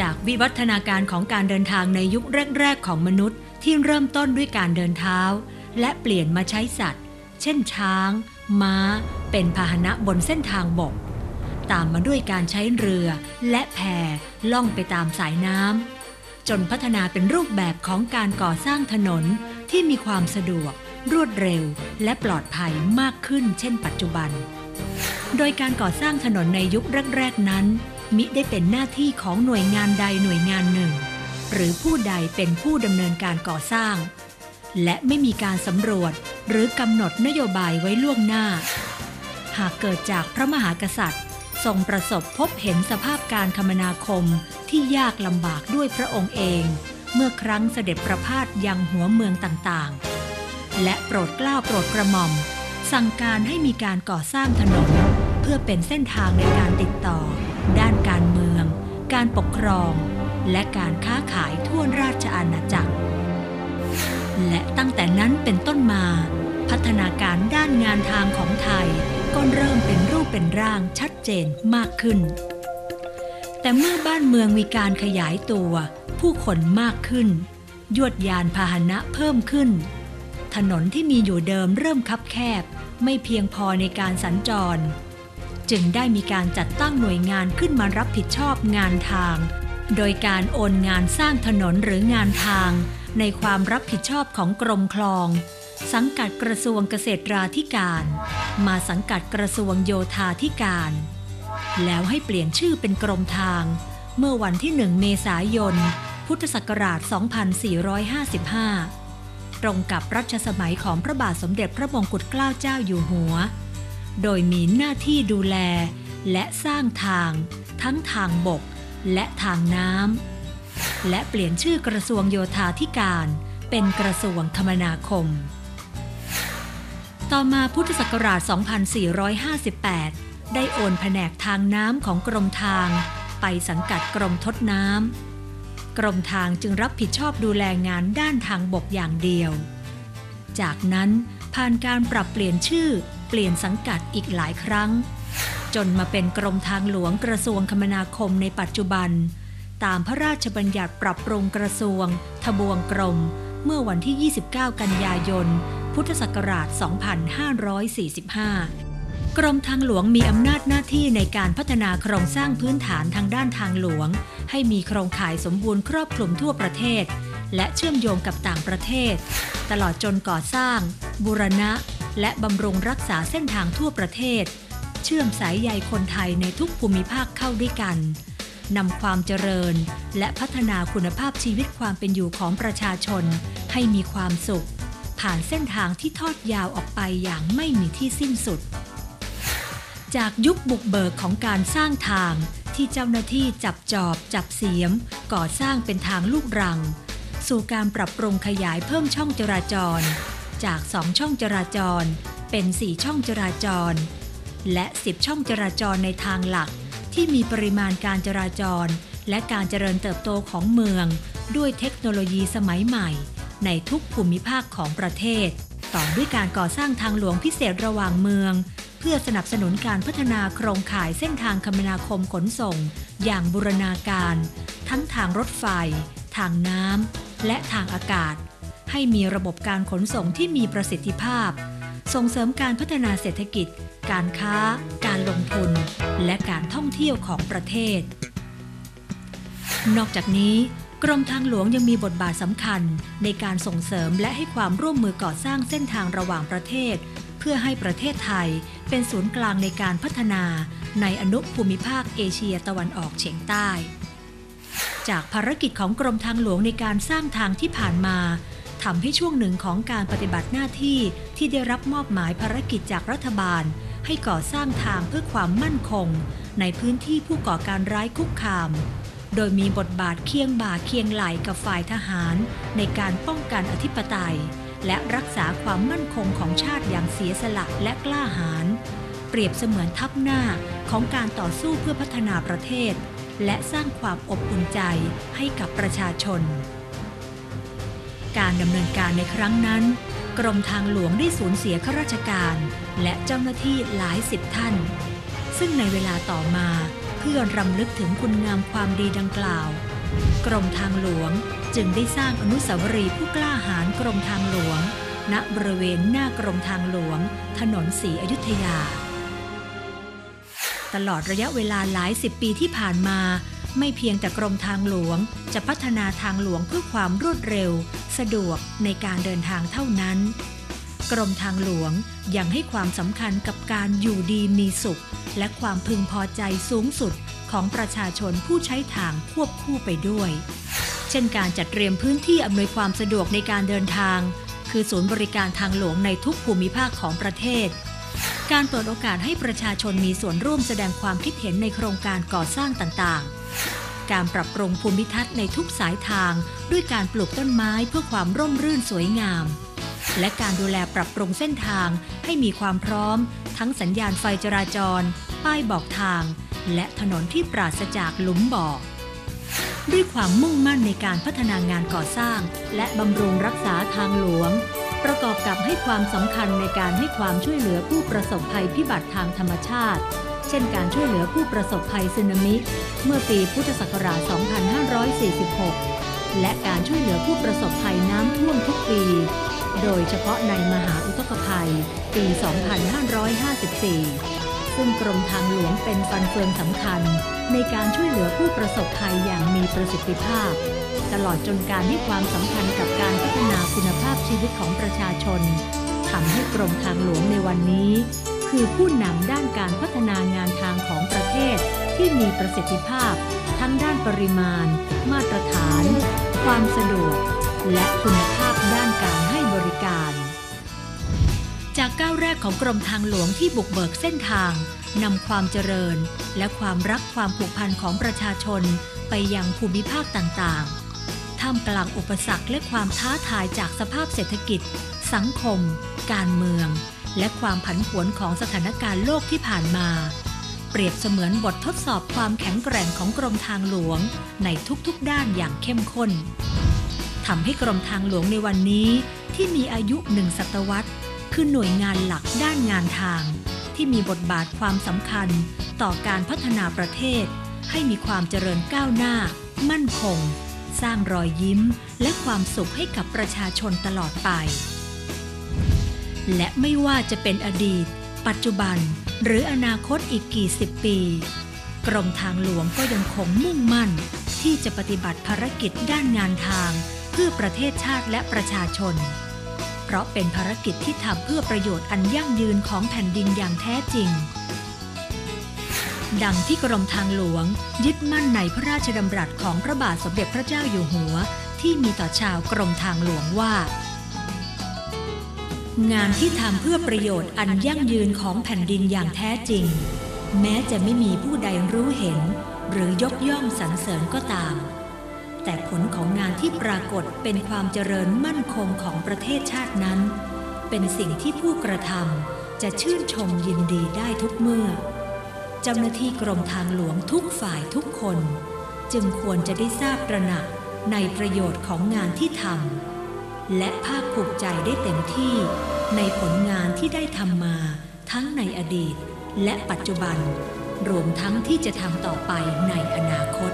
จากวิวัฒนาการของการเดินทางในยุคแรก ๆ ของมนุษย์ที่เริ่มต้นด้วยการเดินเท้า และเปลี่ยนมาใช้สัตว์ เช่นช้าง ม้า เป็นพาหนะบนเส้นทางบก ตามมาด้วยการใช้เรือและแพล่องไปตามสายน้ำจนพัฒนาเป็นรูปแบบของการก่อสร้างถนนที่มีความสะดวก รวดเร็ว และปลอดภัยมากขึ้น เช่น ปัจจุบัน โดยการก่อสร้างถนนในยุคแรก ๆ นั้น มิได้เป็นหน้าที่ของหน่วยงานใดหน่วยงานหนึ่ง หรือผู้ใดเป็นผู้ดำเนินการก่อสร้าง และไม่มีการสำรวจหรือกำหนดนโยบายไว้ล่วงหน้า หากเกิดจากพระมหากษัตริย์ ทรงประสบพบเห็นสภาพการคมนาคมที่ยากลำบากด้วยพระองค์เอง เมื่อครั้งเสด็จประพาสยังหัวเมืองต่างๆ และโปรดเกล้าโปรดกระหม่อม สั่งการให้มีการก่อสร้างถนน เพื่อเป็นเส้นทางในการติดต่อ ด้านการเมือง การปกครอง และการค้าขายทั่วราชอาณาจักร และตั้งแต่นั้นเป็นต้นมา พัฒนาการด้านงานทางของไทยก็เริ่มเป็นรูปเป็นร่างชัดเจนมากขึ้น แต่เมื่อบ้านเมืองมีการขยายตัว ผู้คนมากขึ้น ยวดยานพาหนะเพิ่มขึ้น ถนนที่มีอยู่เดิมเริ่มคับแคบ ไม่เพียงพอในการสัญจร จึงได้มีการจัดตั้งหน่วยงานขึ้นมารับผิดชอบงานทาง โดยการโอนงานสร้างถนนหรืองานทาง ในความรับผิดชอบของกรมคลอง สังกัดกระทรวงเกษตราธิการ มาสังกัดกระทรวงโยธาธิการ แล้วให้เปลี่ยนชื่อเป็นกรมทาง เมื่อวันที่1เมษายน พุทธศักราช 2455 ตรงกับรัชสมัยของพระบาทสมเด็จพระมงกุฎเกล้าเจ้าอยู่หัว โดยมีหน้าที่ดูแล และสร้างทาง ทั้งทางบก และทางน้ำและเปลี่ยนชื่อกระทรวงโยธาธิการ เป็นกระทรวงคมนาคม ต่อมาพุทธศักราช 2458 ได้โอนแผนกทางน้ำของกรมทาง ไปสังกัดกรมทดน้ำกรมทางจึงรับผิดชอบดูแลงานด้านทางบกอย่างเดียว จากนั้นผ่านการปรับเปลี่ยนชื่อ เปลี่ยนสังกัดอีกหลายครั้ง จนมาเป็นกรมทางหลวงกระทรวงคมนาคมในปัจจุบัน ตามพระราชบัญญัติปรับปรุงกระทรวง ทบวงกรม เมื่อวันที่ 29 กันยายน พุทธศักราช 2545กรมทางหลวงมีอำนาจหน้าที่ในการพัฒนาโครงสร้างพื้นฐานทางด้านทางหลวง ให้มีโครงข่ายสมบูรณ์ครอบคลุมทั่วประเทศ และเชื่อมโยงกับต่างประเทศ ตลอดจนก่อสร้าง บูรณะ และบำรุงรักษาเส้นทางทั่วประเทศ เชื่อมสายใยคนไทยในทุกภูมิภาคเข้าด้วยกันนำความเจริญ และพัฒนาคุณภาพชีวิตความเป็นอยู่ของประชาชน ให้มีความสุข ผ่านเส้นทางที่ทอดยาวออกไปอย่างไม่มีที่สิ้นสุด จากยุคบุกเบิกของการสร้างทางที่เจ้าหน้าที่จับจอบจับเสียม ก่อสร้างเป็นทางลูกรัง สู่การปรับปรุงขยายเพิ่มช่องจราจร จากสองช่องจราจร เป็นสี่ช่องจราจร และ 10 ช่องจราจรในทางหลัก ที่มีปริมาณการจราจร และการเจริญเติบโตของเมือง ด้วยเทคโนโลยีสมัยใหม่ ในทุกภูมิภาคของประเทศ ต่อด้วยการก่อสร้างทางหลวงพิเศษระหว่างเมือง เพื่อสนับสนุนการพัฒนาโครงข่ายเส้นทางคมนาคมขนส่ง อย่างบูรณาการ ทั้งทางรถไฟ ทางน้ำและทางอากาศ ให้มีระบบการขนส่งที่มีประสิทธิภาพ ส่งเสริมการพัฒนาเศรษฐกิจ การค้า การลงทุน และการท่องเที่ยวของประเทศ นอกจากนี้ กรมทางหลวงยังมีบทบาทสำคัญในการส่งเสริมและให้ความร่วมมือก่อสร้างเส้นทางระหว่างประเทศ เพื่อให้ประเทศไทยเป็นศูนย์กลางในการพัฒนาในอนุภูมิภาคเอเชียตะวันออกเฉียงใต้ จากภารกิจของกรมทางหลวงในการสร้างทางที่ผ่านมา ทำให้ช่วงหนึ่งของการปฏิบัติหน้าที่ที่ได้รับมอบหมายภารกิจจากรัฐบาล ให้ก่อสร้างทางเพื่อความมั่นคง ในพื้นที่ผู้ก่อการร้ายคุกคาม โดยมีบทบาทเคียงบ่าเคียงไหลกับฝ่ายทหาร ในการป้องกันอธิปไตย และรักษาความมั่นคงของชาติอย่างเสียสละและกล้าหาญเปรียบเสมือนทัพหน้าของการต่อสู้เพื่อพัฒนาประเทศ และสร้างความอบอุ่นใจให้กับประชาชน การดำเนินการในครั้งนั้น กรมทางหลวงได้สูญเสียข้าราชการ และเจ้าหน้าที่หลายสิบท่าน ซึ่งในเวลาต่อมาพพื่อรำลึกถึงคุณงามความดีดังกล่าว กรมทางหลวงจึงได้สร้างอนุสาวรีย์ผู้กล้าหาญกรมทางหลวง ณบริเวณหน้ากรมทางหลวง ถนนศรีอยุธยา ตลอดระยะเวลาหลายสิบปีที่ผ่านมา ไม่เพียงแต่กรมทางหลวง จะพัฒนาทางหลวงเพื่อความรวดเร็ว สะดวกในการเดินทางเท่านั้น กรมทางหลวงยังให้ความสำคัญกับการอยู่ดีมีสุข และความพึงพอใจสูงสุดของประชาชนผู้ใช้ทางควบคู่ไปด้วย เช่นการจัดเตรียมพื้นที่อำนวยความสะดวกในการเดินทาง คือศูนย์บริการทางหลวงในทุกภูมิภาคของประเทศ การเปิดโอกาสให้ประชาชนมีส่วนร่วมแสดงความคิดเห็นในโครงการก่อสร้างต่างๆ การปรับปรุงภูมิทัศน์ในทุกสายทาง ด้วยการปลูกต้นไม้เพื่อความร่มรื่นสวยงาม และการดูแลปรับปรุงเส้นทางให้มีความพร้อม ทั้งสัญญาณไฟจราจร ป้ายบอกทาง และถนนที่ปราศจากหลุมบ่อด้วยความมุ่งมั่นในการพัฒนางานก่อสร้าง และบำรุงรักษาทางหลวง ประกอบกับให้ความสำคัญในการให้ความช่วยเหลือผู้ประสบภัยพิบัติทางธรรมชาติ เช่นการช่วยเหลือผู้ประสบภัยสึนามิ เมื่อปีพุทธศักราช 2546 และการช่วยเหลือผู้ประสบภัยน้ำท่วมทุกปี โดยเฉพาะในมหาอุทกภัย ปี 2554 ซึ่งกรมทางหลวงเป็นฟันเฟืองสำคัญ ในการช่วยเหลือผู้ประสบภัยอย่างมีประสิทธิภาพ ตลอดจนการให้ความสำคัญกับการพัฒนาคุณภาพชีวิตของประชาชนทำให้กรมทางหลวงในวันนี้ คือผู้นำด้านการพัฒนางานทางของประเทศ ที่มีประสิทธิภาพ ทั้งด้านปริมาณ มาตรฐาน ความสะดวก และคุณภาพด้านการให้บริการ จากก้าวแรกของกรมทางหลวงที่บุกเบิกเส้นทางนำความเจริญ และความรักความผูกพันของประชาชนไปยังภูมิภาคต่างๆ ท่ามกลางอุปสรรคและความท้าทายจากสภาพเศรษฐกิจ สังคม การเมือง และความผันผวนของสถานการณ์โลกที่ผ่านมา เปรียบเสมือนบททดสอบความแข็งแกร่งของกรมทางหลวง ในทุกๆด้านอย่างเข้มข้นทำให้กรมทางหลวงในวันนี้ที่มีอายุหนึ่งศตวรรษ คือหน่วยงานหลักด้านงานทาง ที่มีบทบาทความสำคัญต่อการพัฒนาประเทศ ให้มีความเจริญก้าวหน้า มั่นคง สร้างรอยยิ้มและความสุขให้กับประชาชนตลอดไป และไม่ว่าจะเป็นอดีต ปัจจุบัน หรืออนาคตอีกกี่สิบปี กรมทางหลวงก็ยังคงมุ่งมั่น ที่จะปฏิบัติภารกิจด้านงานทาง เพื่อประเทศชาติและประชาชน เพราะเป็นภารกิจที่ทำเพื่อประโยชน์อันยั่งยืนของแผ่นดินอย่างแท้จริง ดังที่กรมทางหลวง ยึดมั่นในพระราชดำรัสของพระบาทสมเด็จพระเจ้าอยู่หัว ที่มีต่อชาวกรมทางหลวงว่า งานที่ทำเพื่อประโยชน์อันยั่งยืนของแผ่นดินอย่างแท้จริง แม้จะไม่มีผู้ใดรู้เห็น หรือยกย่องสรรเสริญก็ตาม แต่ผลของงานที่ปรากฏเป็นความเจริญมั่นคงของประเทศชาตินั้น เป็นสิ่งที่ผู้กระทำจะชื่นชมยินดีได้ทุกเมื่อ เจ้าหน้าที่กรมทางหลวงทุกฝ่ายทุกคน จึงควรจะได้ทราบประหนักในประโยชน์ของงานที่ทำและภาคภูมิใจได้เต็มที่ในผลงานที่ได้ทำมา ทั้งในอดีตและปัจจุบัน รวมทั้งที่จะทำต่อไปในอนาคต